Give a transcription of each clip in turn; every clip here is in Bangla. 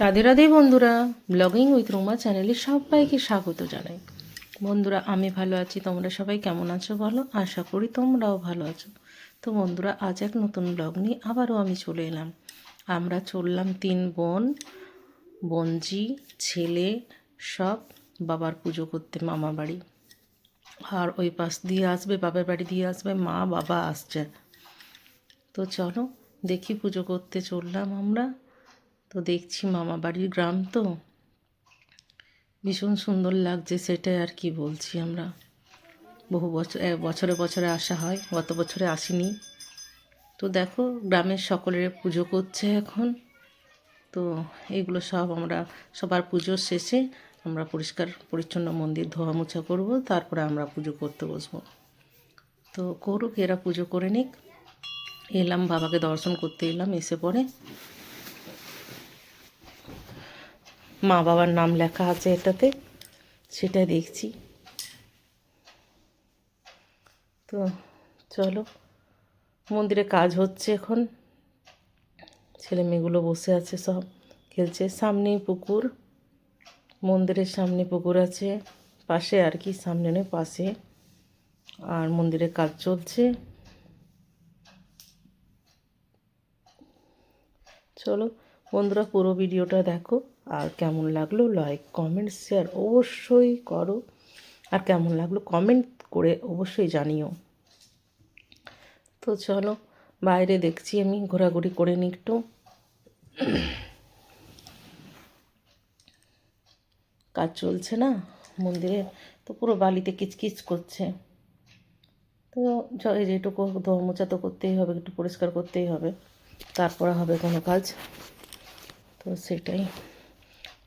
রাধে রাধে বন্ধুরা ব্লগিং উইথ রুমা চ্যানেলে সবাইকে স্বাগত জানাই। বন্ধুরা, আমি ভালো আছি, তোমরা সবাই কেমন আছো বলো? আশা করি তোমরাও ভালো আছো। তো বন্ধুরা, আজ এক নতুন ব্লগ নিয়ে আবারও আমি চলে এলাম। আমরা চললাম তিন বোন বঞ্জি ছেলে, সব বাবার পুজো করতে মামা বাড়ি। আর ওই পাশ দিয়ে আসবে, বাবার বাড়ি দিয়ে আসবে, মা, বাবা আসছে। তো চলো, দেখি পুজো করতে চললাম আমরা। তো দেখছি মামা বাড়ির গ্রাম তো। ভীষণ সুন্দর লাগছে সেটাই আর কি বলছি আমরা। বহু বছর বছরে বছরে আসা হয়, গত বছরে আসিনি। তো দেখো, গ্রামের সকলের পুজো করছে এখন। তো এগুলো সব আমরা, সবার পুজোর শেষে আমরা পরিষ্কার, পরিচ্ছন্ন মন্দির ধোয়া মোছা করব, তারপরে আমরা পুজো করতে বসবো। তো করুক, এরা পুজো করে নিক। এলাম, বাবাকে দর্শন করতে এলাম, এসে পরে মা বাবার নাম লেখা আছে এটাতে সেটা দেখছি। তো চলো, মন্দিরে কাজ হচ্ছে এখন। ছেলে মেয়েগুলো বসে আছে সব, খেলছে। সামনেই পুকুর, মন্দিরের সামনে পুকুর আছে, পাশে আর কি, সামনে নয়, পাশে। আর মন্দিরে কাজ চলছে। চলো, বন্ধুরা পুরো ভিডিওটা দেখো। আর কেমন লাগল লাইক কমেন্ট শেয়ার অবশ্যই করো। আর কেমন লাগল কমেন্ট করে অবশ্যই জানিও। তো চলো, বাইরে দেখছি আমি, ঘোরাঘুরি করে নিই একটু। কাজ চলছে না মন্দিরে, তো পুরো বালিতে কিচকিচ করছে। তো যেটুকু ধোয়া মোছা তো করতেই হবে, একটু পরিষ্কার করতেই হবে। তারপরে হবে কোনো কাজ। তো সেটাই।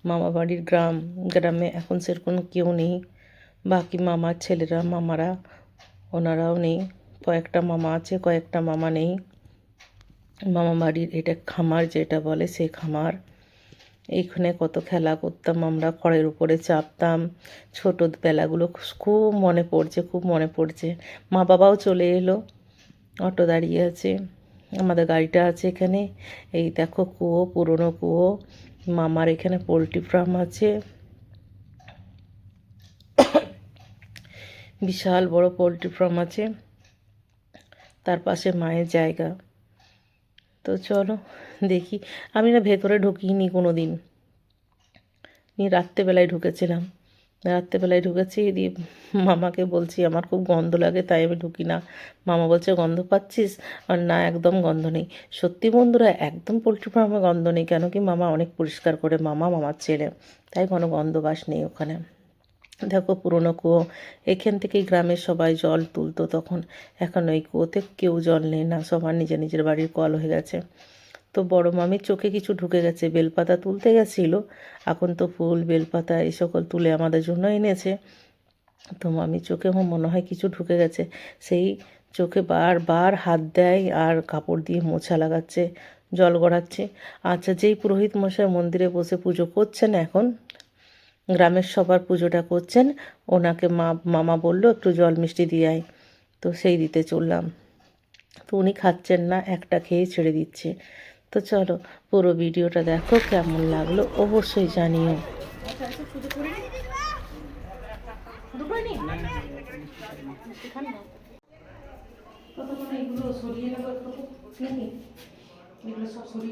মামা বাড়ির গ্রাম, গ্রামে এখন সেরকম কেউ নেই। বাকি মামার ছেলেরা, মামারা, ওনারাও নেই। কয়েকটা মামা আছে, কয়েকটা মামা নেই। মামা বাড়ির এটা খামার যেটা বলে সে খামার। এইখানে কত খেলা করতাম আমরা, খড়ের উপরে চাপতাম। ছোটো বেলাগুলো খুব মনে পড়ছে, খুব মনে পড়ছে। মা বাবাও চলে এলো, অটো দাঁড়িয়ে আছে। আমাদের গাড়িটা আছে এখানে। এই দেখো কুয়ো, পুরনো কুয়ো। মামার এখানে পোলট্রি ফার্ম আছে। বিশাল বড় পোলট্রি ফার্ম আছে। তার পাশে মায়ের জায়গা। তো চলো, দেখি। আমি না ভেতরে ঢুকিনি কোনো দিন নিয়ে রাত্রেবেলায় ঢুকেছিলাম। রাত্রেবেলায় ঢুকেছি, দিয়ে মামাকে বলছি, আমার খুব গন্ধ লাগে, তাই আমি ঢুকি না। মামা বলছে, গন্ধ পাচ্ছিস? আর না, একদম গন্ধ নেই। সত্যি বন্ধুরা, একদম পোলট্রি ফার্মে গন্ধ নেই, কেন কি মামা অনেক পরিষ্কার করে, মামা মামার ছেলে। তাই কোনো গন্ধ বাস নেই ওখানে। দেখো পুরনো কুয়ো, এখান থেকেই গ্রামের সবাই জল তুলতো তখন। এখন ওই কুয়োতে কেউ জল নেই না, সবার নিজের নিজের বাড়ির কল হয়ে গেছে। তো বড় মামির চোখে কিছু ঢুকে গেছে, বেলপাতা তুলতে গেছিল। এখন তো ফুল, বেলপাতা এই সকল তুলে আমাদের জন্য এনেছে। তো মামির চোখে আমার মনে হয় কিছু ঢুকে গেছে। সেই চোখে বারবার হাত দেয় আর কাপড় দিয়ে মোছা লাগাচ্ছে, জল গড়াচ্ছে। আচ্ছা যেই পুরোহিত মশাই মন্দিরে বসে পুজো করছেন এখন, গ্রামের সবার পুজোটা করছেন, ওনাকে মা, মামা বলল, একটু জল মিষ্টি দিয়ে তো সেই দিতে চললাম। তো উনি খাচ্ছেন না, একটা খেয়ে ছেড়ে দিচ্ছে। তো চলো পুরো ভিডিওটা দেখো কেমন লাগল অবশ্যই জানিও।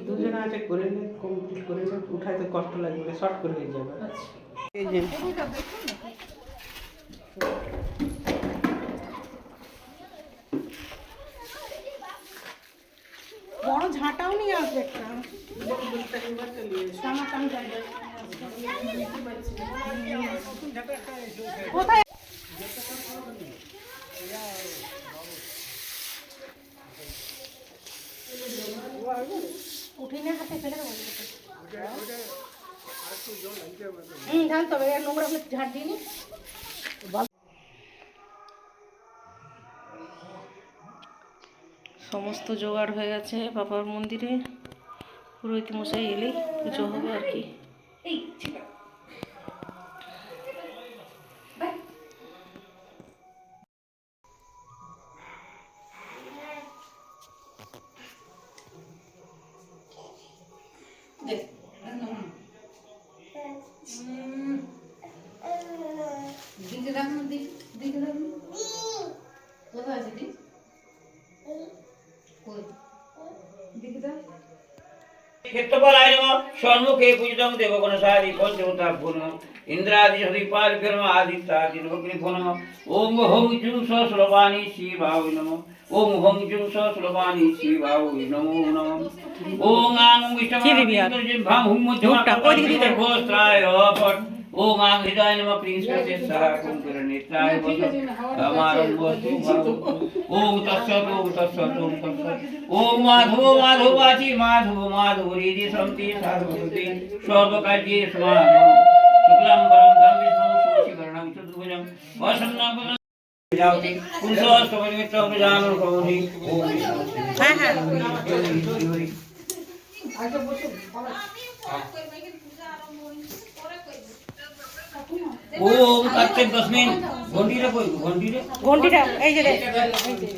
দুজনে আছে করে কমপ্লিট করে উঠাইতে কষ্ট লাগবে শর্ট করে হয়ে যাবে। এই যে বড় ঝাঁটাও নিয়ে আসবে একটা হুম এর নোংরা নি সমস্ত জোগাড় হয়ে গেছে বাবার মন্দিরে। পুরোহিত মশাই এলেই পুজো হবে আর কি? এই ছিটা দেখ দিকে রাখুন দিকে দিকে রাখুন কোথায় আছে দিক কই? দিকে দাও ক্ষেত্রফলায় নম সম্মুখে পূজিতং দেবগণসারি পঞ্চমতা পুনঃ ইন্দ্রাদি সদীপাল ফিরম আদিত্যাদি নগ্নি পুনঃ ওম হং জুং সশ্রবাণী শিবায় নম ওম হং জুং সশ্রবাণী শিবায় নমো নম ওম আং? বিষ্ণু ভাম হুম ઓમ આ હૃદય નમ પ્રિન્સિપલ સરા કુમ કરનેતા અમારો મોસ્તુ ઓમ તસ્સત ઓમ તસ્સત ઓમ તસ્સત ઓમ માધવ માધવ વાચી માધવ માધવ રીજી સંતિ સાર્વભૂતિ સર્વકાર્યે સ્વાહા શુક્લમ પરમ ધમ વિષ્ણુ શોષિ ગણમ ચતુર્ભુજમ વસન્નમ જાવતિ કુંસો સ્વમિત્ર પ્રજાનો કૌરી ઓમ હા હા આજો બોલો হ্যাঁ হ্যাঁ ওম কার্তিক দশমিন ঘন্টিরে কই ঘন্টিরে ঘন্টিটা এই যে দেখ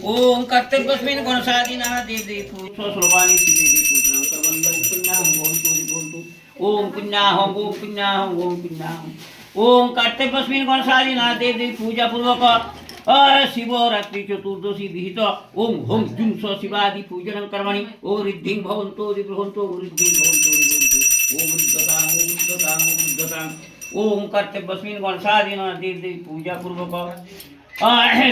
ओम कर्तव्यस्मिन् गुणसादिनः देवी स्वस्वरूपाणि श्रीदेवी पूजनं कर्मण्यं पुण्याहं भवन्तु भवन्तु ओम पुण्याहं ओम पुण्याहं ओम पुण्याहं ओम कर्तव्यस्मिन् गुणसादिनः देवी पूजा पूर्वक शिवरात्रि चतुर्दशी विहित ओम होम जुं स शिवादि पूजनं कर्मणि ओम रिद्धिं भवन्तो रिबृहन्तो रिद्धिं भवन्तो रिबृहन्तो ओम रिद्धतां ओम रिद्धतां ओम रिद्धतां ओंकार बस्मिन् वंशादिन दीर्घ पूजापूर्वक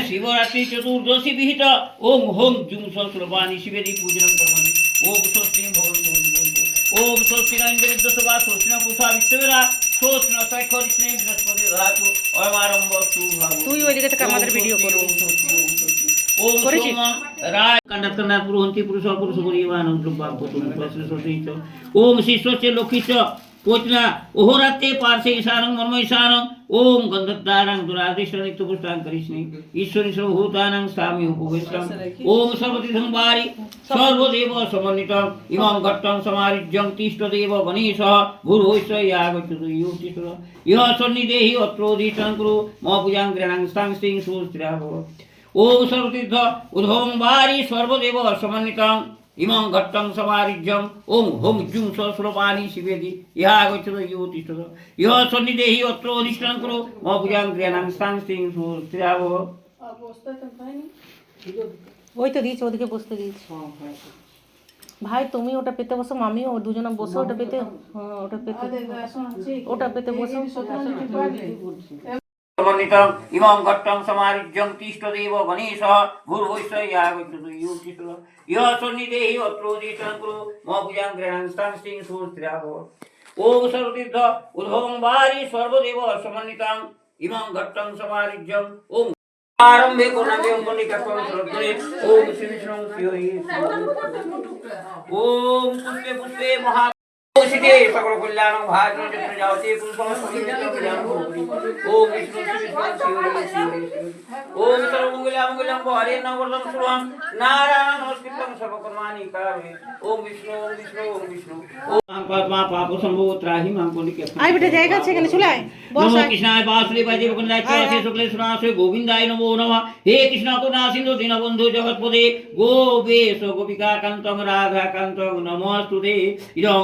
शिवरात्रि चतुर्दशी विहित ओं हों जुं संस्रवाणी शिवेदि पूजनं कर्मणि ओं स्वस्तिं भगवन्तु ओं स्वस्तिं वेदसभा स्वस्तिं पूषा विश्ववेदा स्वस्तिं सैखरिष्णे बृहस्पति धातु अयमारंभ सुभाव তুই ওই দিকে থেকে আমাদের ভিডিও করো ओम सोम राय कंडक करना पुरुष पुरुष पुरुष गुणीवान रूपा ओम शिष्य से लोकिष्य কোচনা ওহরাতে পার্শ্বে ঈশানং মর্ম ঈশানং ওম গন্ধদ্বারাং দুরাদিষ্ট নিত্য পুষ্টাং করিষ্ণি ঈশ্বরী সর্বভূতানাং স্বামী উপবিষ্টং ওম সর্বতীর্থং বারি সর্বদেব সমন্বিতং ইমং ঘট্টং সমারিজ্যং তিষ্ঠদেব গণেশः গুরুহৈশ্চ ইয়াগচ্ছতু ইউতিষ্ঠ ইহ সন্নিদেহি অত্রোদিষ্টং কুরু ম পূজাং গ্রহণং স্তাং স্তিং সুস্থিরা ভব ওম সর্বতীর্থ উদ্ভবং বারি সর্বদেব সমন্বিতং ইমং ঘট্টং সমারিজ্যং ওম হোম জুং সহস্রপাণি শিবেদি। ইহা গচ্ছত ইহ তিষ্ঠত ইহ সন্নিদেহি অত্র অধিষ্ঠান কুরু। ম পূজাং গৃহাণাং স্থান স্তিং সুস্থিরা ওই তো দিয়েছে ওদিকে বসতে দিয়েছে। ভাই তুমি ওটা পেতে বসো মামিও ও দুজনে বসে ওটা পেতে। হ্যাঁ ওটা পেতে। ওটা পেতে বসো। সমন্বিতং ইমং ঘট্টং সমারিজ্যং তিষ্ঠদেব গণেশः। গুরুহৈশ্চ ইহা গচ্ছত ইহ তিষ্ঠত ইহ সন্নিদেহি অত্র অধিষ্ঠান কুরু ম পূজাং গৃহাণাং স্থান স্তিং সুস্থিরা ভব ওম সর্বতীর্থ উদ্ভবং বারি সর্বদেব সমন্বিতং ইমং ঘট্টং সমারিজ্যং ওম আরম্ভে করণামে অঙ্গনিকাত্মং সরদ্দরে ওম শ্রী বিষ্ণু শ্রী সকল কল্যাণ মঙ্গলম হরে শুভম। নারায়ণ নমস্কৃতম সর্বকর্মাণি কারণে। বিষ্ণু বিষ্ণু বিষ্ণু। পাপ সম্ভব ত্রাহি মাম আই বেটা জায়গা আছে এখানে চলে আয়। বস নমো কৃষ্ণায় বাসুদেবায় চরসে শুক্লে সুনাশে গোবিন্দায় নমো নমঃ। হে কৃষ্ণ করুণা সিন্ধু দীনবন্ধু জগৎপদে। গোপেশ গোপিকা কান্তং রাধা কান্তং নমস্তুতে। ইদং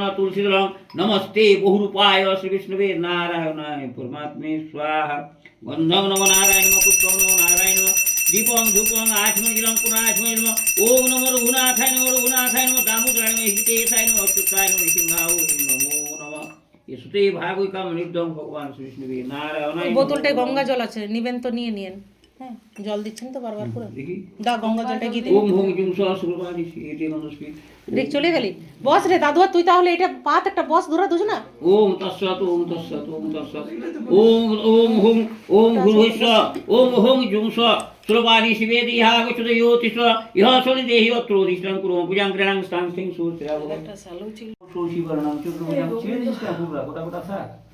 সচন্দন তুলসীদলং নমস্তে বহুরূপায় শ্রী বিষ্ণুবে নারায়ণায় পরমাত্মে স্বাহা গন্ধং নম নারায়ণ পুষ্পং নম নারায়ণ দীপং ধূপং আচমঞ্জিলং পুনাচমঞ্জি নম ওম নমো রঘুনাথায় নমো রঘুনাথায় নমো দামোদরায় নমো হিতেশায় নমো অচ্যুতায় নমো নৃসিংহায় নমো নমঃ এসুতে ভাগৈকাম নির্দম ভগবান শ্রী বিষ্ণুবে নারায়ণায় নমঃ। বোতলটায় গঙ্গা জল আছে, নিবেন তো, নিয়ে নিয়েন। হ্যাঁ জল দিচ্ছেন তো বারবার করে দেখি। দা গঙ্গা জলটা গিয়ে দে ওম হোম জুম সহস্রবাদী এতে মনস্মি দেখ চলে গেলি। বস রে দাদু আর তুই তাহলে এটা পাত একটা বস ধরা দুজ না ওম তৎসৎ ওম তৎসৎ ওম তৎসৎ। ওম ওম হোম ওম গুরুস্ব ওম হোম জুম সুরবাণী শিবেদি ইহা গচ্ছত ইয়োতিষ্ঠ ইহ শনি দেহি অত্র অধিষ্ঠান কুরু পূজাং গ্রহণং স্থান সিং সুস্থিরা ভব শশীবর্ণম চতুর্ভুজং ছিন্নস্তা পুরা গোটা গোটা থাক ওম তৎসৎ ওম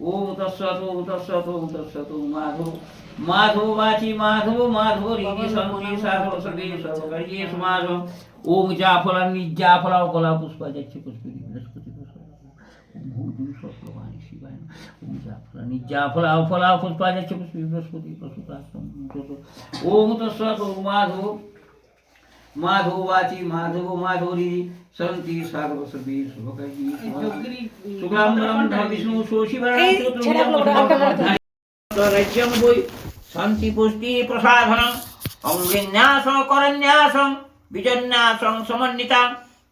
ओम तस्सतो तस्सतो ओम माधो माधो वाचि, माधो माधो रीति सर्वे साधो, सर्वे सर्वकर्ये समाधो ओम जाफल, निजाफल कला पुष्प जच्छ पुष्प। बृहस्पति जाफला फला, पुष्पा जच्छ पुष्प, बृहस्पति पशुपाश्रम ओम तस्सतो माधो। माधुवाची माधव माधुरी संति सर्वसर्वी सुभकई सुगाम्बरम विष्णु शोषिवरण रज्यम भूय शांति पुष्टि प्रसाधनम अंगिन्यास करन्यासम विजन्यासम समन्विता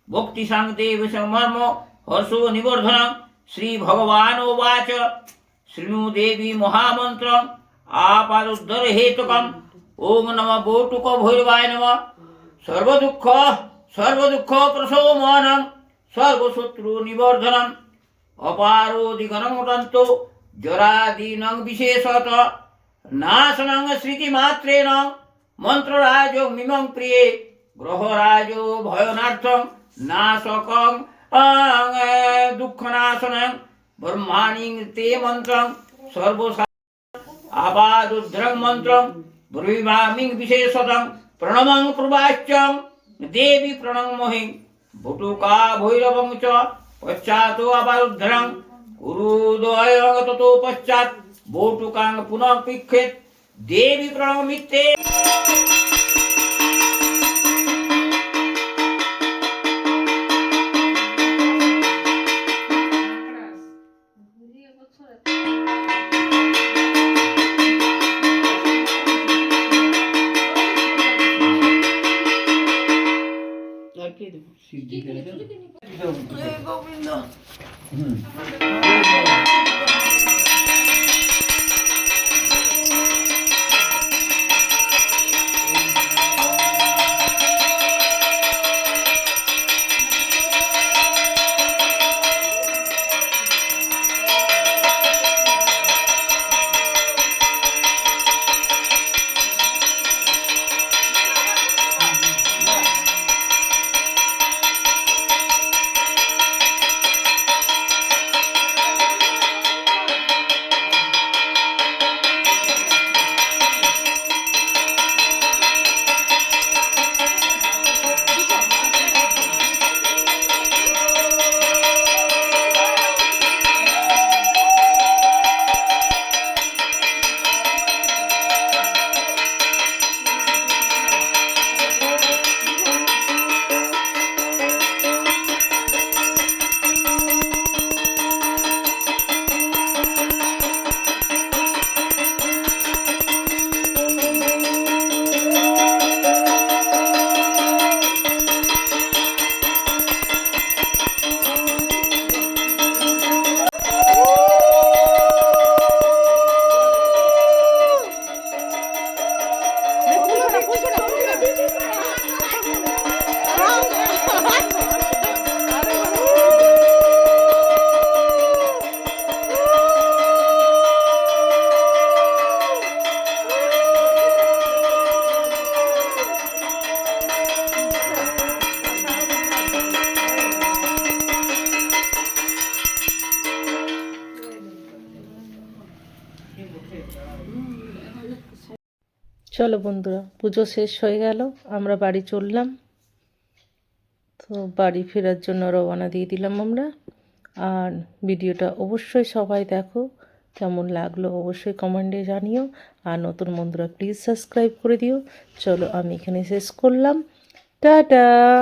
भक्ति देव मर्म हर्षो निवर्धन श्री भगवान उवाच श्रीनु देवी महामंत्र आपादुद्धर हेतुकम ओम नमः बोटुक भैरवाय नमः। সর্বদুঃখ সর্বদুঃখ প্রশমনম সর্বশত্রু নিবর্ধনম। অপারোদিগণমুদন্ত জরাদীনং বিশেষত। নাশনং স্মৃতিমাত্রেণ, মন্ত্ররাজ মিমং প্রিয়ে, গ্রহরাজ ভয়নার্থং, নাশকং দুঃখনাশনং, ব্রহ্মাণি তে মন্ত্রং, সর্বসা আবাদুদ্রং মন্ত্রং ব্রবিভামিং বিশেষতং। प्रणवं कृपाश्च, देवी प्रणमोहि भुटुका भैरव च, पश्चातो अवरुद्धरं कुरुदोयं ततो पश्चात्, बोटुकां पुनः पिक्षेत्। देवी प्रणमित्ते চলো বন্ধুরা, পুজো শেষ হয়ে গেল, আমরা বাড়ি চললাম। তো বাড়ি ফেরার জন্য রওনা দিয়ে দিলাম আমরা। আর ভিডিওটা অবশ্যই সবাই দেখো, কেমন লাগল অবশ্যই কমেন্টে জানিও। আর নতুন বন্ধুরা প্লিজ সাবস্ক্রাইব করে দিও। চলো, আমি এখানে শেষ করলাম। টাটা!